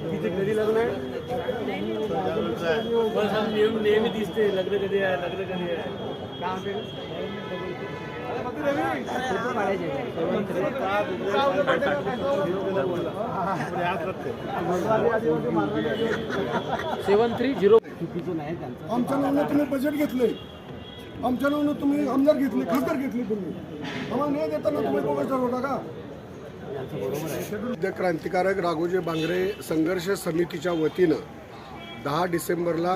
किती कधी लग्न आहे नेहमी नेहमी दिसते लग्न कधी आहे लग्न कधी आहे काय म्हणते सेवन थ्री झिरो चुकीचं नाही त्यांचं आमच्या नावानं तुम्ही बजेट घेतले आमच्या नावानं तुम्ही आमदार घेतले खासदार घेतले तुम्ही. आम्हाला नाही देताना तुम्ही प्रोफेसर होता का? विद्या क्रांतिकारक राघोजी बांगरे संघर्ष समितीच्या वतीनं दहा डिसेंबरला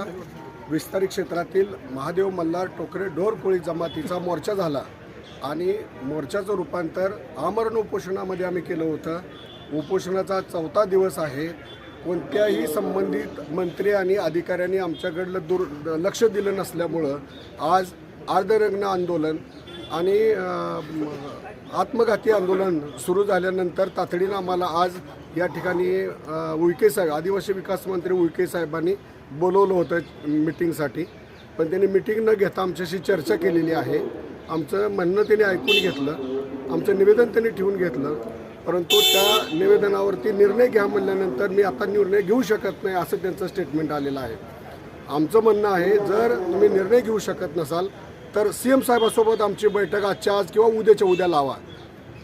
विस्तारित क्षेत्रातील महादेव मल्हार टोकरे डोरकोळी जमातीचा मोर्चा झाला आणि मोर्चाचं रूपांतर आमरण उपोषणामध्ये आम्ही केलं होतं. उपोषणाचा चौथा दिवस आहे. कोणत्याही संबंधित मंत्री आणि अधिकाऱ्यांनी आमच्याकडलं दूर लक्ष दिलं नसल्यामुळं आज अर्धरग्न आंदोलन आणि आत्मघाती आंदोलन सुरू झाल्यानंतर तातडीनं आम्हाला आज या ठिकाणी अ, उईके साहेब आदिवासी विकास मंत्री उईके साहेबांनी बोलवलं होतं मिटिंगसाठी. पण त्यांनी मिटिंग न घेता आमच्याशी चर्चा केलेली आहे. आमचं म्हणणं त्यांनी ऐकून घेतलं. आमचं निवेदन त्यांनी ठेवून घेतलं. परंतु त्या निवेदनावरती निर्णय घ्या म्हणल्यानंतर मी आता निर्णय घेऊ शकत नाही असं त्यांचं स्टेटमेंट आलेलं आहे. आमचं म्हणणं आहे जर तुम्ही निर्णय घेऊ शकत नसाल तर सी एम साहेबासोबत आमची बैठक आजच्या आज किंवा उद्याच्या उद्या लावा.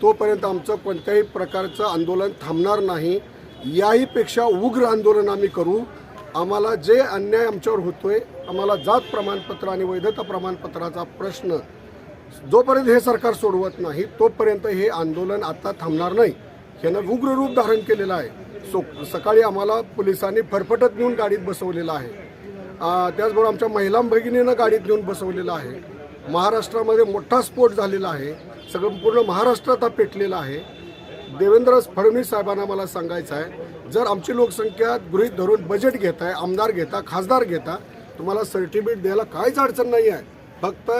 तोपर्यंत आमचं कोणत्याही प्रकारचं आंदोलन थांबणार नाही. याहीपेक्षा उग्र आंदोलन आम्ही करू. आम्हाला जे अन्याय आमच्यावर होतोय आम्हाला जात प्रमाणपत्र आणि वैधता प्रमाणपत्राचा प्रश्न जोपर्यंत हे सरकार सोडवत नाही तोपर्यंत हे आंदोलन आता थांबणार नाही. ह्यानं उग्र रूप धारण केलेलं आहे. सो सकाळी आम्हाला पोलिसांनी फरफटत नेऊन गाडीत बसवलेलं आहे. त्याचबरोबर आमच्या महिला भगिनीनं गाडीत नेऊन बसवलेलं आहे. महाराष्ट्रामध्ये मोठा स्फोट झालेला आहे. सगळं पूर्ण महाराष्ट्रात हा पेटलेला आहे. देवेंद्र फडणवीस साहेबांना मला सांगायचं आहे जर आमची लोकसंख्या गृहीत धरून बजेट घेताय आमदार घेता खासदार घेता तुम्हाला सर्टिफिकेट द्यायला काहीच अडचण नाही आहे. फक्त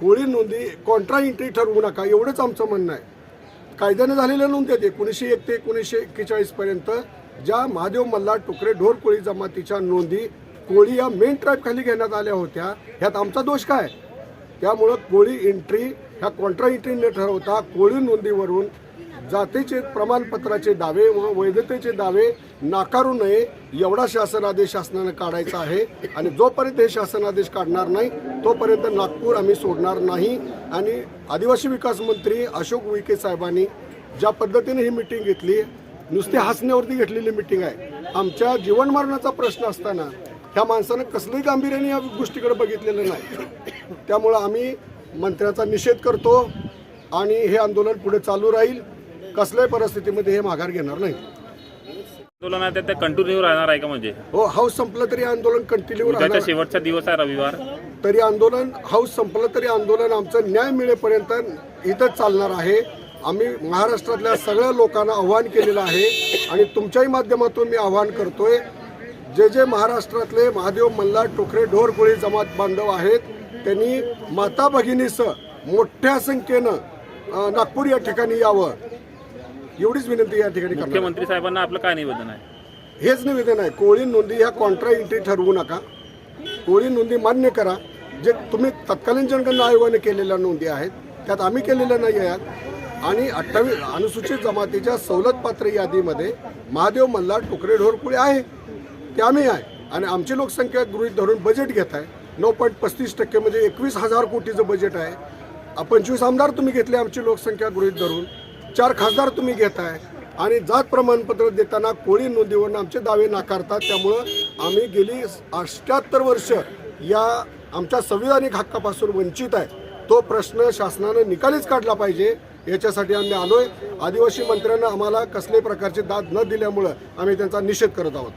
कोळी नोंदी कॉन्ट्रा एंट्री ठरवू नका एवढंच आमचं म्हणणं आहे. कायद्याने झालेल्या नोंदी आहेत एकोणीसशे एक ते एकोणीसशे एक्केचाळीसपर्यंत ज्या महादेव मल्हार टुकरे ढोर कोळी जमातीच्या नोंदी कोळी या मेन ट्राईबखाली घेण्यात आल्या होत्या ह्यात आमचा दोष काय? त्यामुळं कोळी एंट्री ह्या कॉन्ट्रा एंट्री न ठरवता कोळी नोंदीवरून जातीचे प्रमाणपत्राचे दावे व वैधतेचे दावे नाकारू नये एवढा शासनादेश शासनानं काढायचा आहे. आणि जोपर्यंत हे शासनादेश काढणार नाही तोपर्यंत नागपूर आम्ही सोडणार नाही. आणि आदिवासी विकास मंत्री अशोक उईके साहेबांनी ज्या पद्धतीने ही मिटिंग घेतली नुसती हसण्यावरती घेतलेली मिटिंग आहे. आमच्या जीवनमरणाचा प्रश्न असताना ह्या माणसानं कसलंही गांभीर्याने या गोष्टीकडे बघितलेलं नाही. त्यामुळं आम्ही मंत्र्याचा निषेध करतो आणि हे आंदोलन पुढे चालू राहील. कसल्याही परिस्थितीमध्ये हे माघार घेणार नाही. आंदोलन आहे ते कंटिन्यू राहणार आहे का म्हणजे? हो हाऊस संपलं तरी आंदोलन कंटिन्यू राहणार. शेवटचा दिवस आहे रविवार. तरी आंदोलन हाऊस संपलं तरी आंदोलन आमचं न्याय मिळेपर्यंत इथंच चालणार आहे. आम्ही महाराष्ट्रातल्या सगळ्या लोकांना आव्हान केलेलं आहे आणि तुमच्याही माध्यमातून मी आव्हान करतोय जे जे महाराष्ट्रातले महादेव मल्हार टोकरे ढोरकोळी जमात बांधव आहेत त्यांनी माता भगिनीसह मोठ्या संख्येनं नागपूर या ठिकाणी यावं. एवढीच विनंती या ठिकाणी. मुख्यमंत्री साहेबांना आपलं काय निवेदन आहे? हेच निवेदन आहे. कोळी नोंदी ह्या कॉन्ट्रा एंट्री ठरवू नका. कोळी नोंदी मान्य करा. जे तुम्ही तत्कालीन जनगणना आयोगाने केलेल्या नोंदी आहेत त्यात आम्ही केलेल्या नाही आहेत. आणि अठ्ठावीस अनुसूचित जमातीच्या सवलत पात्र यादीमध्ये महादेव मल्हार टुकरे ढोरकुळे आहे. ते आम्ही आहे. आणि आमची लोकसंख्या गृहित धरून बजेट घेत आहे. नऊ पॉईंट पस्तीस टक्के म्हणजे एकवीस हजार कोटीचं बजेट आहे. पंचवीस आमदार तुम्ही घेतले आमची लोकसंख्या गृहीत धरून. चार खासदार तुम्ही घेत आहे. आणि जात प्रमाणपत्र देताना कोळी नोंदीवरून आमचे दावे नाकारतात. त्यामुळं आम्ही गेली अष्ट्याहत्तर वर्ष या आमच्या संविधानिक हक्कापासून वंचित आहे. तो प्रश्न शासनानं निकालीच काढला पाहिजे. याच्यासाठी आम्ही आलोय. आदिवासी मंत्र्यांना आम्हाला कसल्याही प्रकारचे दाद न दिल्यामुळं आम्ही त्यांचा निषेध करत आहोत.